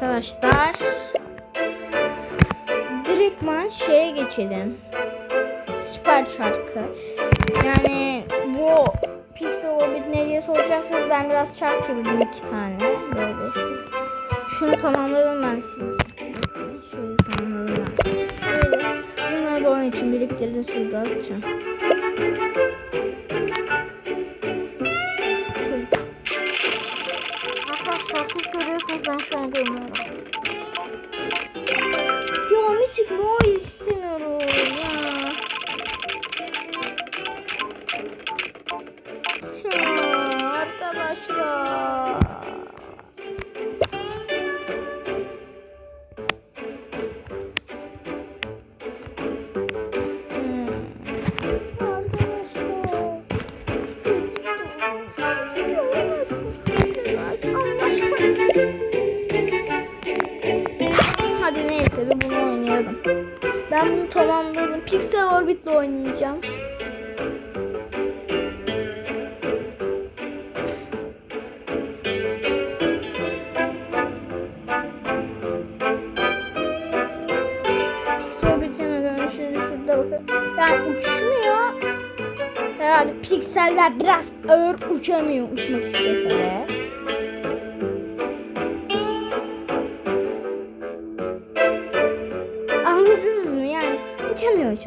arkadaşlar. Direktman şeye geçelim. Süper şarkı. Yani bu Pixel Orbit ne diye soracaksanız ben biraz çark çevirdim iki tane. Böyle şu. Şunu tamamladım ben size. Şöyle tamamladım ben. Böyle. Bunları da onun için biriktirdim siz de atacağım. Neyse bir bunu oynayalım. Ben bunu tamamladım. Pixel Orbit'le oynayacağım. Pikseller biraz ağır uçamıyor uçmak istese de.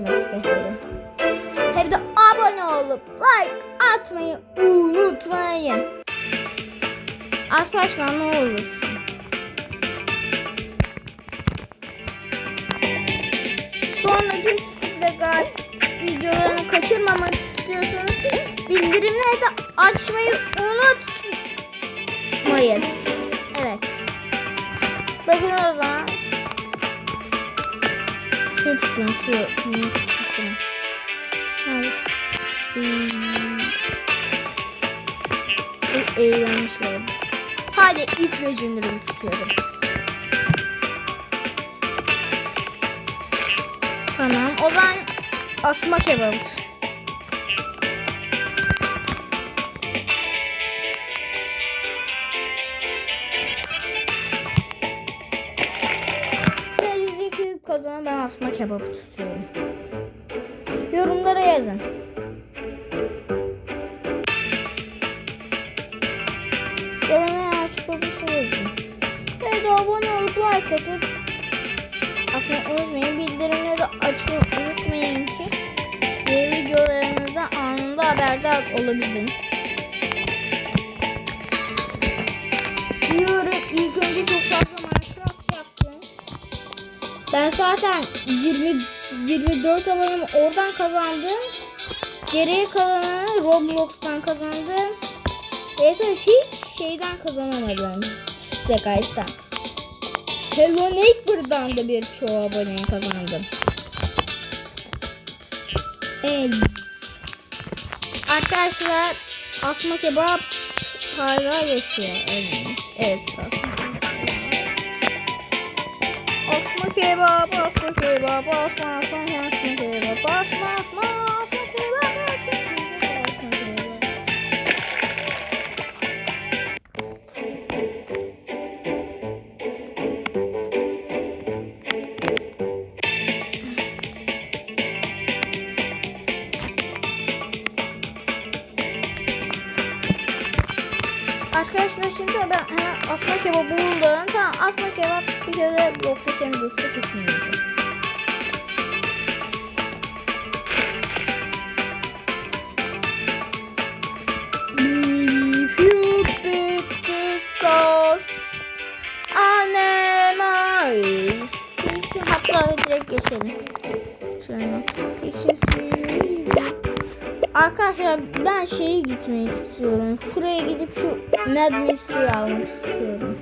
İstese de. Hem de abone olup like atmayı unutmayın. Arkadaşlar ne olur. Sonraki legal videolarını kaçırmamak istiyorsanız bildirimleri de açmayı Şu tutun şu. Şunu tutun. Evet. Hmm. Eğlenmiş oldum. Hadi ilk legendary'mi tutuyorum. Tamam. O zaman asma kebabı. Kazanan ben asma kebabı tutuyorum. Yorumlara yazın. Açık olursa yazın. Ve de abone olup like atıp Atmayı unutmayın. Bildirimleri açmayı unutmayın ki yeni videolarımızda anında haberdar olabilin. Diyorum ilk önce çok fazla zaten 20 24 abonemi oradan kazandım. Geriye kalanını Roblox'tan kazandım. Evet hiç şeyden kazanamadım. Guys'tan. Hello Neighbor'dan da bir çoğu aboneyi kazandım. Evet. Arkadaşlar asma kebap hala yaşıyor. Evet. Evet. Asma kebap, asma kebap, asma, asma, asma kebap, asma, asma, Arkadaşlar şimdi ben hemen asma kebabı buldum. Tamam asma kebap bir kere yoksa kendi ıslık kesinlikle. Hatta direkt geçelim. Şöyle. Series. Arkadaşlar ben şeye gitmeyi istiyorum. Buraya gidip şu Mad Mystery almak istiyorum.